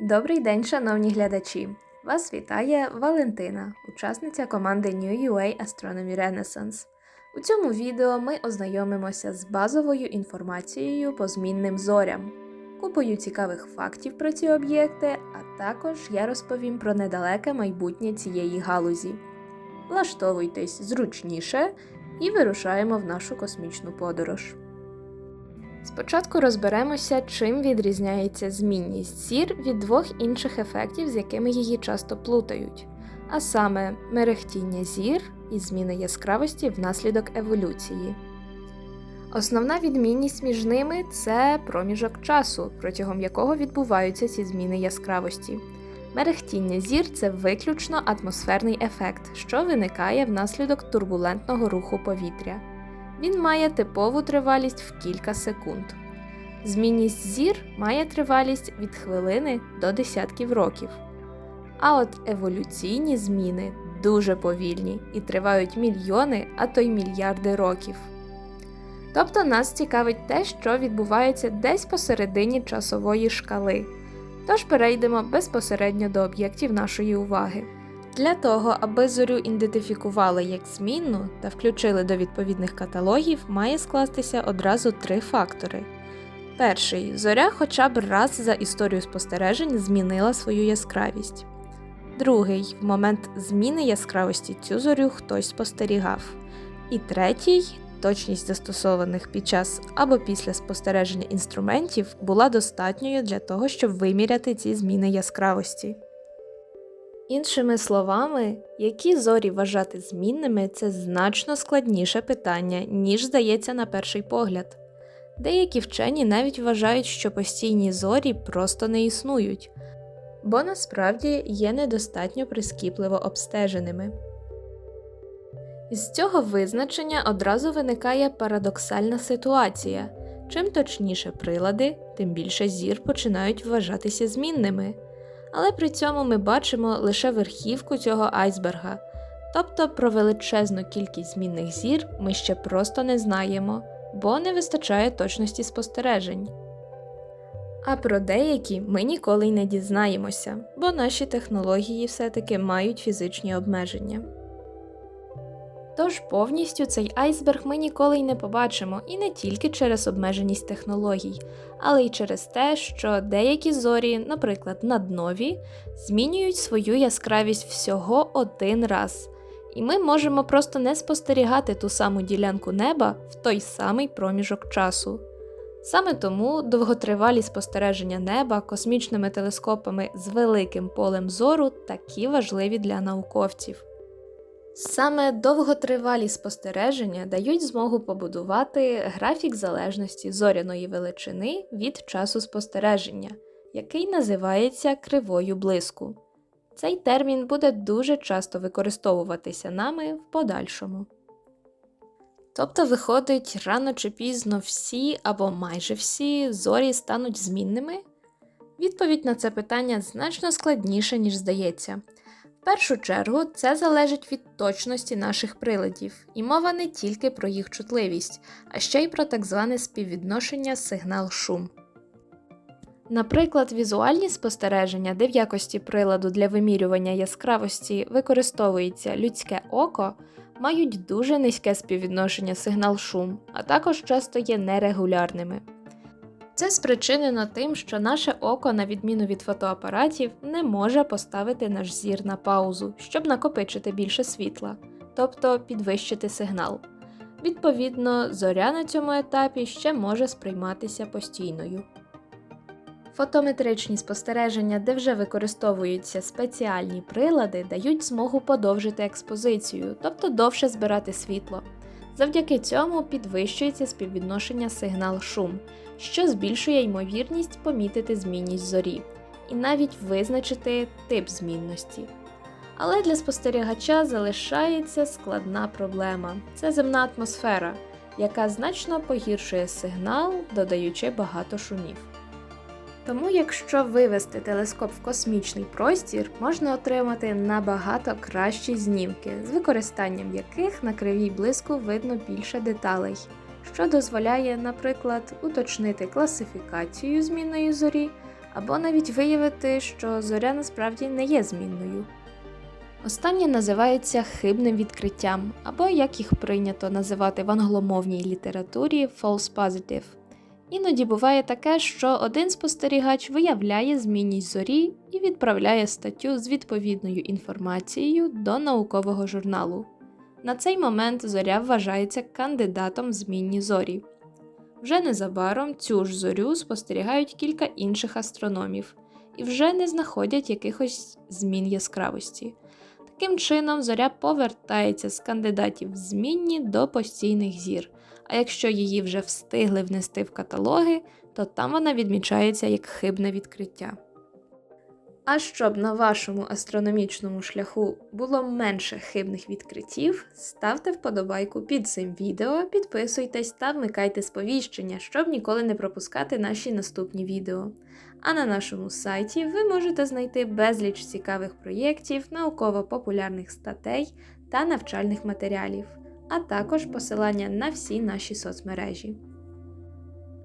Добрий день, шановні глядачі! Вас вітає Валентина, учасниця команди New UA Astronomy Renaissance. У цьому відео ми ознайомимося з базовою інформацією по змінним зорям, купою цікавих фактів про ці об'єкти, а також я розповім про недалеке майбутнє цієї галузі. Влаштовуйтесь зручніше і вирушаємо в нашу космічну подорож. Спочатку розберемося, чим відрізняється змінність зір від двох інших ефектів, з якими її часто плутають, а саме мерехтіння зір і зміни яскравості внаслідок еволюції. Основна відмінність між ними це проміжок часу, протягом якого відбуваються ці зміни яскравості. Мерехтіння зір це виключно атмосферний ефект, що виникає внаслідок турбулентного руху повітря. Він має типову тривалість в кілька секунд. Змінність зір має тривалість від хвилини до десятків років. А от еволюційні зміни дуже повільні і тривають мільйони, а то й мільярди років. Тобто нас цікавить те, що відбувається десь посередині часової шкали. Тож перейдемо безпосередньо до об'єктів нашої уваги. Для того, аби зорю ідентифікували як змінну та включили до відповідних каталогів, має скластися одразу три фактори. Перший зоря хоча б раз за історію спостережень змінила свою яскравість. Другий в момент зміни яскравості цю зорю хтось спостерігав. І третій точність застосованих під час або після спостереження інструментів була достатньою для того, щоб виміряти ці зміни яскравості. Іншими словами, які зорі вважати змінними це значно складніше питання, ніж здається на перший погляд. Деякі вчені навіть вважають, що постійні зорі просто не існують, бо насправді є недостатньо прискіпливо обстеженими. Із цього визначення одразу виникає парадоксальна ситуація чим точніше прилади, тим більше зір починають вважатися змінними але при цьому ми бачимо лише верхівку цього айсберга, тобто про величезну кількість змінних зір ми ще просто не знаємо, бо не вистачає точності спостережень. А про деякі ми ніколи й не дізнаємося, бо наші технології все-таки мають фізичні обмеження. Тож повністю цей айсберг ми ніколи й не побачимо, і не тільки через обмеженість технологій, але й через те, що деякі зорі, наприклад, наднові, змінюють свою яскравість всього один раз, і ми можемо просто не спостерігати ту саму ділянку неба в той самий проміжок часу. Саме тому довготривалі спостереження неба космічними телескопами з великим полем зору такі важливі для науковців. Саме довготривалі спостереження дають змогу побудувати графік залежності зоряної величини від часу спостереження, який називається кривою блиску. Цей термін буде дуже часто використовуватися нами в подальшому. Тобто, виходить, рано чи пізно всі або майже всі зорі стануть змінними? Відповідь на це питання значно складніша, ніж здається. В першу чергу це залежить від точності наших приладів, і мова не тільки про їх чутливість, а ще й про так зване співвідношення сигнал-шум. Наприклад, візуальні спостереження, де в якості приладу для вимірювання яскравості використовується людське око, мають дуже низьке співвідношення сигнал-шум, а також часто є нерегулярними. Це спричинено тим, що наше око, на відміну від фотоапаратів, не може поставити наш зір на паузу, щоб накопичити більше світла, тобто підвищити сигнал. Відповідно, зоря на цьому етапі ще може сприйматися постійною. Фотометричні спостереження, де вже використовуються спеціальні прилади, дають змогу подовжити експозицію, тобто довше збирати світло. Завдяки цьому підвищується співвідношення сигнал-шум, що збільшує ймовірність помітити змінність зорі, і навіть визначити тип змінності. Але для спостерігача залишається складна проблема це земна атмосфера, яка значно погіршує сигнал, додаючи багато шумів. Тому, якщо вивести телескоп в космічний простір, можна отримати набагато кращі знімки, з використанням яких на кривій блиску видно більше деталей. Що дозволяє, наприклад, уточнити класифікацію змінної зорі або навіть виявити, що зоря насправді не є змінною. Останнє називається хибним відкриттям, або як їх прийнято називати в англомовній літературі false positive. Іноді буває таке, що один спостерігач виявляє змінність зорі і відправляє статтю з відповідною інформацією до наукового журналу. На цей момент зоря вважається кандидатом в змінні зорі. Вже незабаром цю ж зорю спостерігають кілька інших астрономів і вже не знаходять якихось змін яскравості. Таким чином, зоря повертається з кандидатів в змінні до постійних зір, а якщо її вже встигли внести в каталоги, то там вона відмічається як хибне відкриття. А щоб на вашому астрономічному шляху було менше хибних відкриттів, ставте вподобайку під цим відео, підписуйтесь та вмикайте сповіщення, щоб ніколи не пропускати наші наступні відео. А на нашому сайті ви можете знайти безліч цікавих проєктів, науково-популярних статей та навчальних матеріалів, а також посилання на всі наші соцмережі.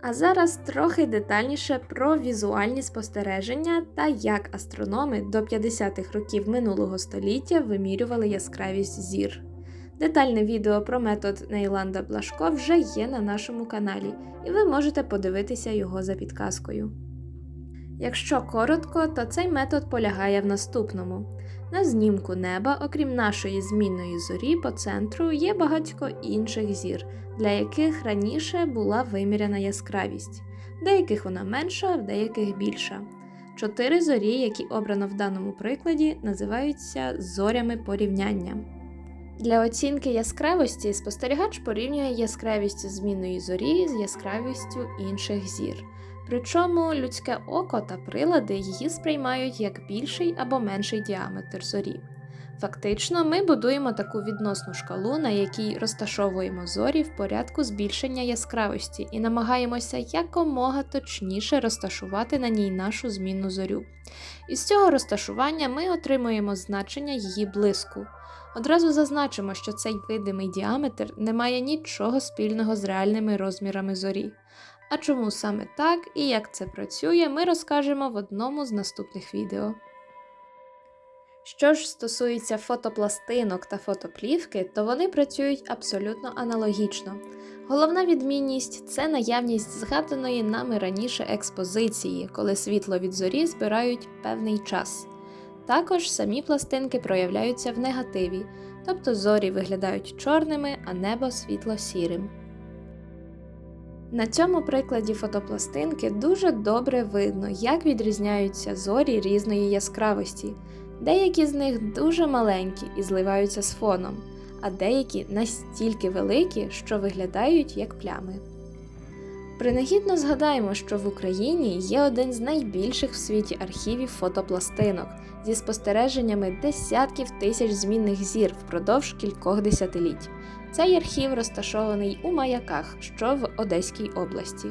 А зараз трохи детальніше про візуальні спостереження та як астрономи до 50-х років минулого століття вимірювали яскравість зір. Детальне відео про метод Нейланда Блашко вже є на нашому каналі, і ви можете подивитися його за підказкою. Якщо коротко, то цей метод полягає в наступному. На знімку неба, окрім нашої змінної зорі по центру, є багатько інших зір, для яких раніше була виміряна яскравість. Деяких вона менша, в деяких більша. Чотири зорі, які обрано в даному прикладі, називаються зорями порівняння. Для оцінки яскравості спостерігач порівнює яскравість змінної зорі з яскравістю інших зір. Причому людське око та прилади її сприймають як більший або менший діаметр зорі. Фактично, ми будуємо таку відносну шкалу, на якій розташовуємо зорі в порядку збільшення яскравості і намагаємося якомога точніше розташувати на ній нашу змінну зорю. Із цього розташування ми отримуємо значення її блиску. Одразу зазначимо, що цей видимий діаметр не має нічого спільного з реальними розмірами зорі. А чому саме так і як це працює, ми розкажемо в одному з наступних відео. Що ж стосується фотопластинок та фотоплівки, то вони працюють абсолютно аналогічно. Головна відмінність це наявність згаданої нами раніше експозиції, коли світло від зорі збирають певний час. Також самі пластинки проявляються в негативі, тобто зорі виглядають чорними, а небо світло-сірим. На цьому прикладі фотопластинки дуже добре видно, як відрізняються зорі різної яскравості. Деякі з них дуже маленькі і зливаються з фоном, а деякі настільки великі, що виглядають як плями. Принагідно згадаємо, що в Україні є один з найбільших в світі архівів фотопластинок зі спостереженнями десятків тисяч змінних зір впродовж кількох десятиліть. Цей архів розташований у маяках, що в Одеській області.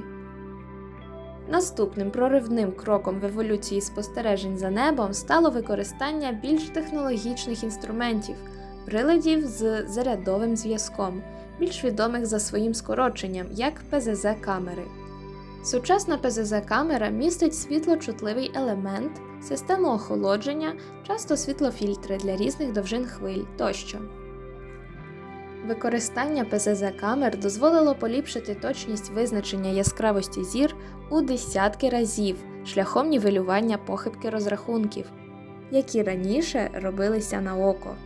Наступним проривним кроком в еволюції спостережень за небом стало використання більш технологічних інструментів, приладів з зарядовим зв'язком, більш відомих за своїм скороченням, як ПЗЗ-камери. Сучасна ПЗЗ-камера містить світлочутливий елемент, систему охолодження, часто світлофільтри для різних довжин хвиль тощо. Використання ПЗЗ-камер дозволило поліпшити точність визначення яскравості зір у десятки разів шляхом нівелювання похибки розрахунків, які раніше робилися на око.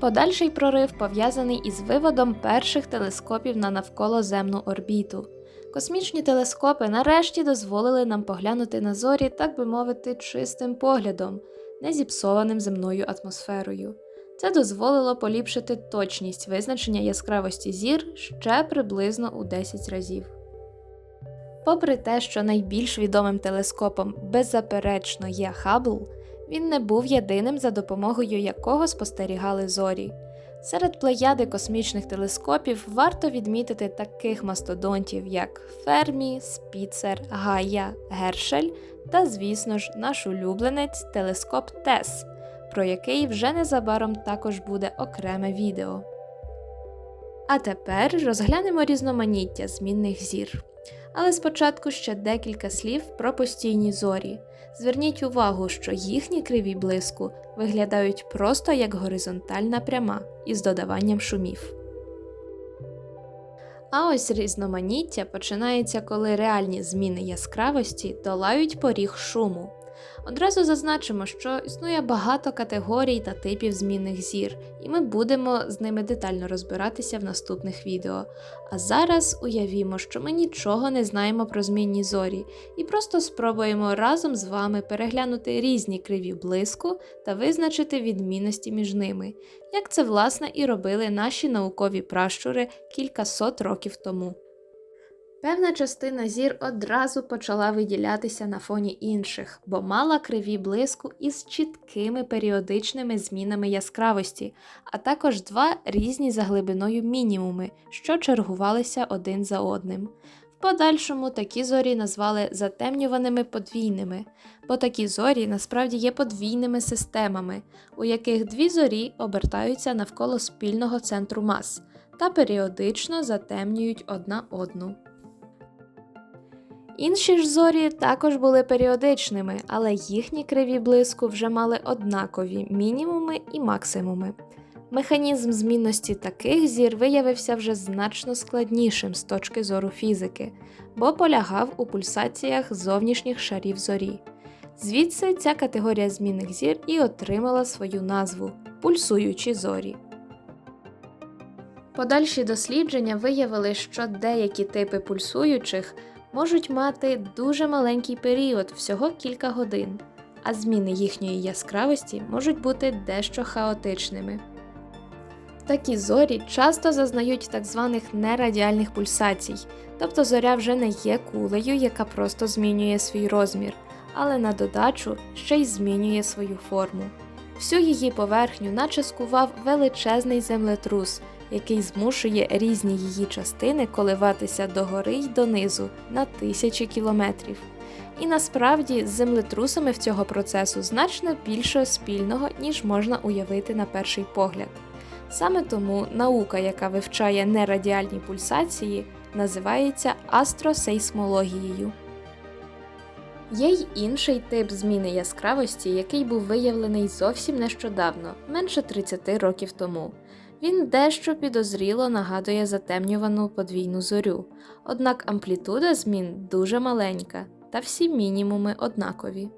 Подальший прорив пов'язаний із виводом перших телескопів на навколоземну орбіту. Космічні телескопи нарешті дозволили нам поглянути на зорі, так би мовити, чистим поглядом, не зіпсованим земною атмосферою. Це дозволило поліпшити точність визначення яскравості зір ще приблизно у 10 разів. Попри те, що найбільш відомим телескопом беззаперечно є Хаббл, він не був єдиним, за допомогою якого спостерігали зорі. Серед плеяди космічних телескопів варто відмітити таких мастодонтів, як Фермі, Спіцер, Гая, Гершель та, звісно ж, наш улюбленець телескоп Тес про який вже незабаром також буде окреме відео. А тепер розглянемо різноманіття змінних зір. Але спочатку ще декілька слів про постійні зорі. Зверніть увагу, що їхні криві блиску виглядають просто як горизонтальна пряма із додаванням шумів. А ось різноманіття починається, коли реальні зміни яскравості долають поріг шуму. Одразу зазначимо, що існує багато категорій та типів змінних зір, і ми будемо з ними детально розбиратися в наступних відео. А зараз уявімо, що ми нічого не знаємо про змінні зорі, і просто спробуємо разом з вами переглянути різні криві блиску та визначити відмінності між ними, як це власне і робили наші наукові пращури кілька сот років тому. Певна частина зір одразу почала виділятися на фоні інших, бо мала криві блиску із чіткими періодичними змінами яскравості, а також два різні за глибиною мінімуми, що чергувалися один за одним. В подальшому такі зорі назвали затемнюваними подвійними, бо такі зорі насправді є подвійними системами, у яких дві зорі обертаються навколо спільного центру мас та періодично затемнюють одна одну. Інші ж зорі також були періодичними, але їхні криві блиску вже мали однакові мінімуми і максимуми. Механізм змінності таких зір виявився вже значно складнішим з точки зору фізики, бо полягав у пульсаціях зовнішніх шарів зорі. Звідси ця категорія змінних зір і отримала свою назву пульсуючі зорі. Подальші дослідження виявили, що деякі типи пульсуючих можуть мати дуже маленький період, всього кілька годин, а зміни їхньої яскравості можуть бути дещо хаотичними. Такі зорі часто зазнають так званих нерадіальних пульсацій, тобто зоря вже не є кулею, яка просто змінює свій розмір, але на додачу ще й змінює свою форму. Всю її поверхню наче скував величезний землетрус, який змушує різні її частини коливатися догори й донизу на тисячі кілометрів. І насправді з землетрусами в цього процесу значно більше спільного, ніж можна уявити на перший погляд. Саме тому наука, яка вивчає нерадіальні пульсації, називається астросейсмологією. Є й інший тип зміни яскравості, який був виявлений зовсім нещодавно, менше 30 років тому. Він дещо підозріло нагадує затемнювану подвійну зорю, однак амплітуда змін дуже маленька, та всі мінімуми однакові.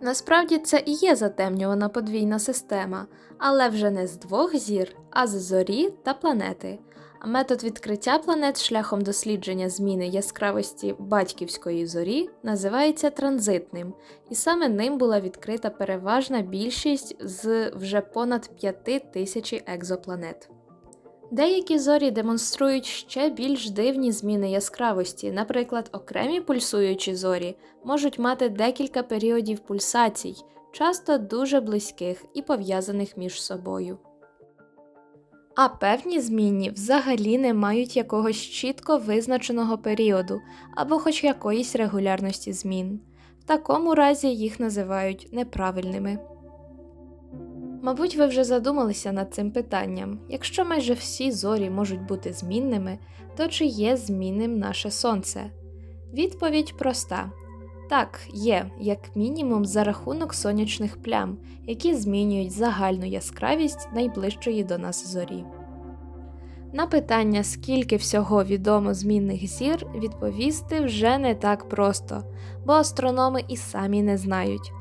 Насправді це і є затемнювана подвійна система, але вже не з двох зір, а з зорі та планети. Метод відкриття планет шляхом дослідження зміни яскравості батьківської зорі називається транзитним, і саме ним була відкрита переважна більшість з вже понад 5 тисячі екзопланет. Деякі зорі демонструють ще більш дивні зміни яскравості, наприклад, окремі пульсуючі зорі можуть мати декілька періодів пульсацій, часто дуже близьких і пов'язаних між собою. А певні змінні взагалі не мають якогось чітко визначеного періоду або хоч якоїсь регулярності змін. В такому разі їх називають неправильними. Мабуть, ви вже задумалися над цим питанням якщо майже всі зорі можуть бути змінними, то чи є змінним наше Сонце? Відповідь проста так, є, як мінімум, за рахунок сонячних плям, які змінюють загальну яскравість найближчої до нас зорі. На питання, скільки всього відомо змінних зір, відповісти вже не так просто, бо астрономи і самі не знають.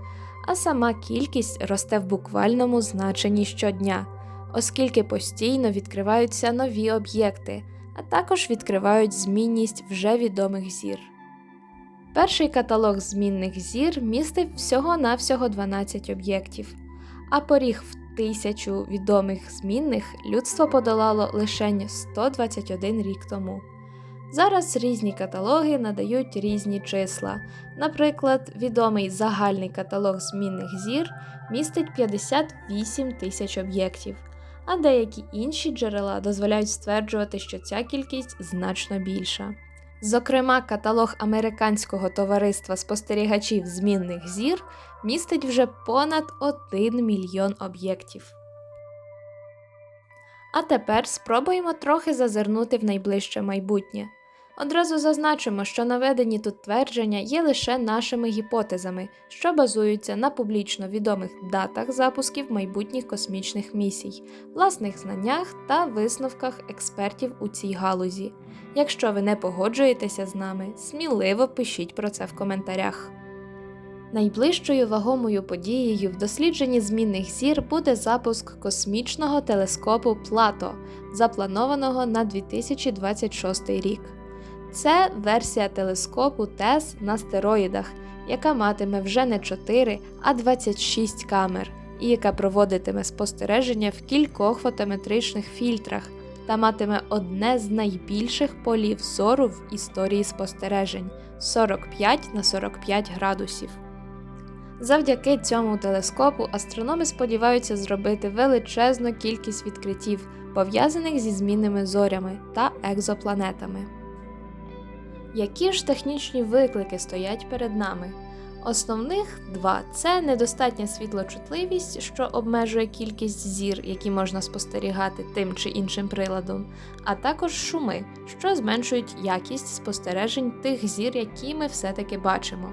А сама кількість росте в буквальному значенні щодня, оскільки постійно відкриваються нові об'єкти, а також відкривають змінність вже відомих зір. Перший каталог змінних зір містив всього-навсього 12 об'єктів, а поріг в тисячу відомих змінних людство подолало лише 121 рік тому. Зараз різні каталоги надають різні числа. Наприклад, відомий загальний каталог змінних зір містить 58 тисяч об'єктів, а деякі інші джерела дозволяють стверджувати, що ця кількість значно більша. Зокрема, каталог Американського товариства спостерігачів змінних зір містить вже понад 1 мільйон об'єктів. А тепер спробуємо трохи зазирнути в найближче майбутнє. Одразу зазначимо, що наведені тут твердження є лише нашими гіпотезами, що базуються на публічно відомих датах запусків майбутніх космічних місій, власних знаннях та висновках експертів у цій галузі. Якщо ви не погоджуєтеся з нами, сміливо пишіть про це в коментарях. Найближчою вагомою подією в дослідженні змінних зір буде запуск космічного телескопу Плато, запланованого на 2026 рік. Це версія телескопу ТЕС на стероїдах, яка матиме вже не 4, а 26 камер, і яка проводитиме спостереження в кількох фотометричних фільтрах та матиме одне з найбільших полів зору в історії спостережень 45 на 45 градусів. Завдяки цьому телескопу астрономи сподіваються зробити величезну кількість відкриттів, пов'язаних зі змінними зорями та екзопланетами. Які ж технічні виклики стоять перед нами? Основних два це недостатня світлочутливість, що обмежує кількість зір, які можна спостерігати тим чи іншим приладом, а також шуми, що зменшують якість спостережень тих зір, які ми все-таки бачимо.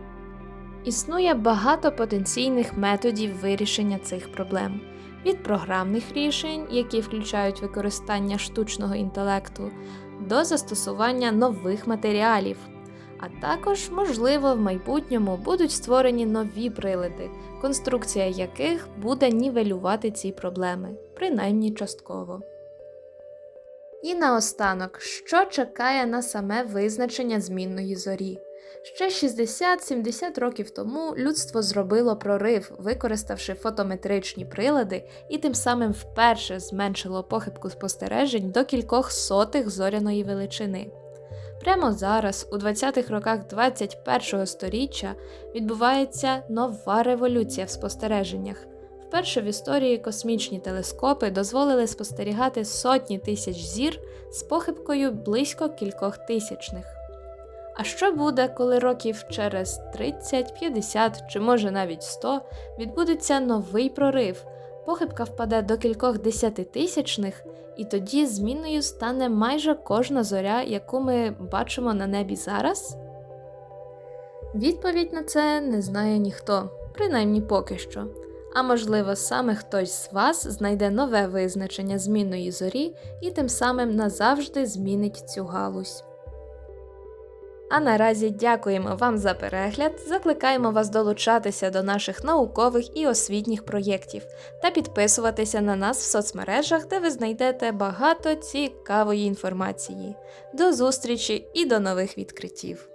Існує багато потенційних методів вирішення цих проблем. Від програмних рішень, які включають використання штучного інтелекту, до застосування нових матеріалів, а також, можливо, в майбутньому будуть створені нові прилади, конструкція яких буде нівелювати ці проблеми, принаймні частково. І наостанок, що чекає на саме визначення змінної зорі? Ще 60-70 років тому людство зробило прорив, використавши фотометричні прилади, і тим самим вперше зменшило похибку спостережень до кількох сотих зоряної величини. Прямо зараз, у 20-х роках 21-го сторіччя, відбувається нова революція в спостереженнях. Вперше в історії космічні телескопи дозволили спостерігати сотні тисяч зір з похибкою близько кількох тисячних. А що буде, коли років через 30, 50 чи може навіть 100 відбудеться новий прорив? Похибка впаде до кількох десятитисячних, і тоді змінною стане майже кожна зоря, яку ми бачимо на небі зараз? Відповідь на це не знає ніхто, принаймні поки що. А можливо, саме хтось з вас знайде нове визначення змінної зорі і тим самим назавжди змінить цю галузь. А наразі дякуємо вам за перегляд, закликаємо вас долучатися до наших наукових і освітніх проєктів та підписуватися на нас в соцмережах, де ви знайдете багато цікавої інформації. До зустрічі і до нових відкриттів!